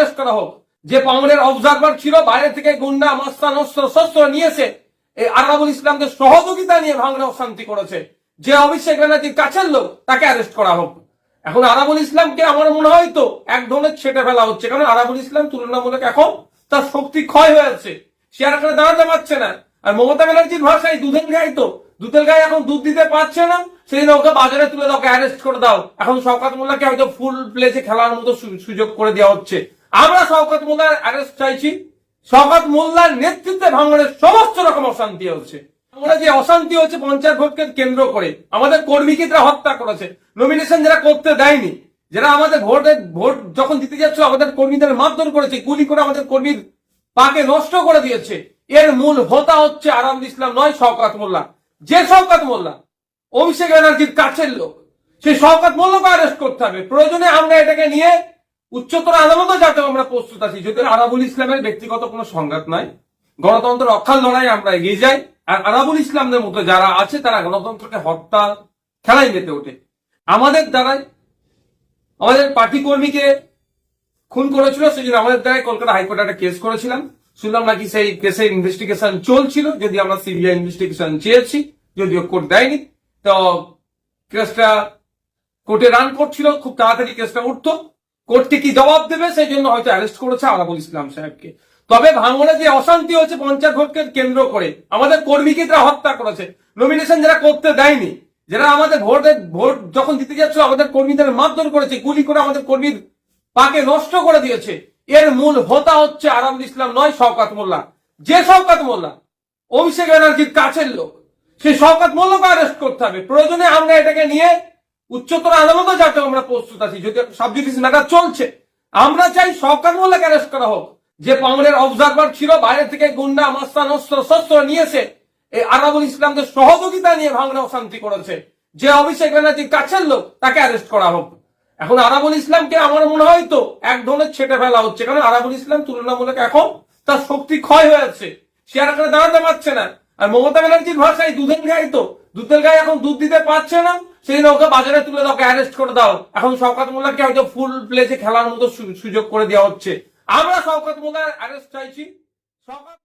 Test করা হোক। যে পাউনের অবজারভার ছিল, বাইরে থেকে গুন্ডা মাস্তান অস্ত্র শস্ত্র নিয়েছে, এই আরাবুল ইসলামদের সহযোগিতা নিয়ে ভাঙড়ে অশান্তি করেছে। যে অভিষেক ব্যানার্জির কাছের লোক, তাকে অ্যারেস্ট করা হোক। এখন আরাবুল ইসলামকে আমার মনে হয় তো এক ধরনের ছেটে ফেলা হচ্ছে, কারণ আরাবুল ইসলাম তুলনামূলক এখন তার শক্তি ক্ষয় হয়ে যাচ্ছে সে আর এখানে দাঁড়াতে পারছে না। আর মমতা ব্যানার্জির ভাষায় দুধের গায়ে তো। দুধের গায়ে এখন দুধ দিতে পারছে না, সেই ওকে বাজারে তুলে দাও অ্যারেস্ট করে দাও। এখন শওকাত মোল্লাকে হয়তো ফুল প্লেসে খেলার মতো সুযোগ করে দেওয়া হচ্ছে। আমরা শওকাত মোল্লার অ্যারেস্ট চাইছি। শওকাত মোল্লার নেতৃত্বে ভাঙনের সমস্ত রকম অশান্তি হচ্ছে। আমরা যে অশান্তি হচ্ছে, পঞ্চায়েত ভোটকে কেন্দ্র করে। আমাদের কর্মীকে তারা হত্যা করেছে নমিনেশন যারা করতে দেয়নি, যারা আমাদের ভোটে ভোট যখন দিতে যাচ্ছিল, আমাদের কর্মীদের মারধর করেছে, গুলি করে আমাদের কর্মীর পাকে নষ্ট করে দিয়েছে। এর মূল হোতা হচ্ছে আরাম ইসলাম নয়, শওকাত মোল্লা। যে শওকাত মোল্লা, অভিষেক ব্যানার্জির কাছের লোক, সেই শওকাত মোল্লাকে অ্যারেস্ট করতে হবে। প্রয়োজনে আমরা এটাকে নিয়ে উচ্চতর আদালতে যাতে আমরা প্রস্তুত আছি। যদি আরাবুল ইসলামের ব্যক্তিগত কোনো সংঘাত নাই, গণতন্ত্র রক্ষার লড়াই আমরা এগিয়ে যাই, আর আরাবুল ইসলামদের মতো যারা আছে, তারা গণতন্ত্রকে হত্যা খেলায় মেতে ওঠে। আমাদের দ্বারাই, আমাদের পার্টি কর্মীকে খুন করেছিল সেই জন্য আমাদের দ্বারাই কলকাতা হাইকোর্টে একটা কেস করেছিলাম। শুনলাম নাকি সেই কেসের ইনভেস্টিগেশন চলছিল যদি আমরা সিবিআই ইনভেস্টিগেশন চেয়েছি, যদিও কোর্ট দেয়নি। তো কেসটা কোর্টে রান করছিল, খুব তাড়াতাড়ি কেসটা উঠতো। কোর্টকে কি জবাব দেবে, সেই জন্য হয়তো অ্যারেস্ট করেছে আরাবুল ইসলাম সাহেবকে। তবে ভাঙড়ে যে অশান্তি হচ্ছে পঞ্চায়েত ভোটকে কেন্দ্র করে, আমাদের কর্মীকে তারা হত্যা করেছে নমিনেশন যারা করতে দেয়নি, যারা আমাদের ভোটের ভোট যখন দিতে যাচ্ছিল আমাদের কর্মীদের মারধর করেছে, গুলি করে আমাদের কর্মীর পাকে নষ্ট করে দিয়েছে, এর মূল হোতা হচ্ছে আরামুল ইসলাম নয়, শওকাত মোল্লা। যে শওকাত মোল্লা, অভিষেক ব্যানার্জির কাছের লোক, সেই শওকাত মোল্লাকে অ্যারেস্ট করতে হবে। প্রয়োজনে আমরা এটাকে নিয়ে উচ্চতর আদালতে যাতে আমরা প্রস্তুত আছি, যদি সাবজুডিস ম্যাটার চলছে। আমরা চাই শওকাত মোল্লাকে অ্যারেস্ট করা হোক? যে পাউনের অবজারভার ছিল, বাইরে থেকে গুন্ডা, মাস্তান, অস্ত্র, শস্ত্র নিয়েছে। এই আরাবুল ইসলামদের সহযোগিতা নিয়ে ভাঙড়ে অশান্তি করেছে। যে অভিষেক ব্যানার্জির কাছের লোক, তাকে অ্যারেস্ট করা হোক। এখন আরাবুল ইসলামকে আমার মনে হয় তো এক ধরনের ছেটে ফেলা হচ্ছে। কারণ আরাবুল ইসলাম তুলনামূলক এখন তার শক্তি ক্ষয় হয়ে যাচ্ছে সে আর এখানে দাঁড়াতে পারছে না। আর মমতা ব্যানার্জির ভাষায় দুধের গায়ে তো। দুধের গায়ে এখন দুধ দিতে পারছে না। সেই নৌকা বাজারে তুলে দাও অ্যারেস্ট করে দাও। এখন শওকাত মোল্লাকে হয়তো ফুল প্লেসে খেলার মতো সুযোগ করে দেওয়া হচ্ছে। আমরা শওকাত মোল্লার অ্যারেস্ট চাইছি। শওকাত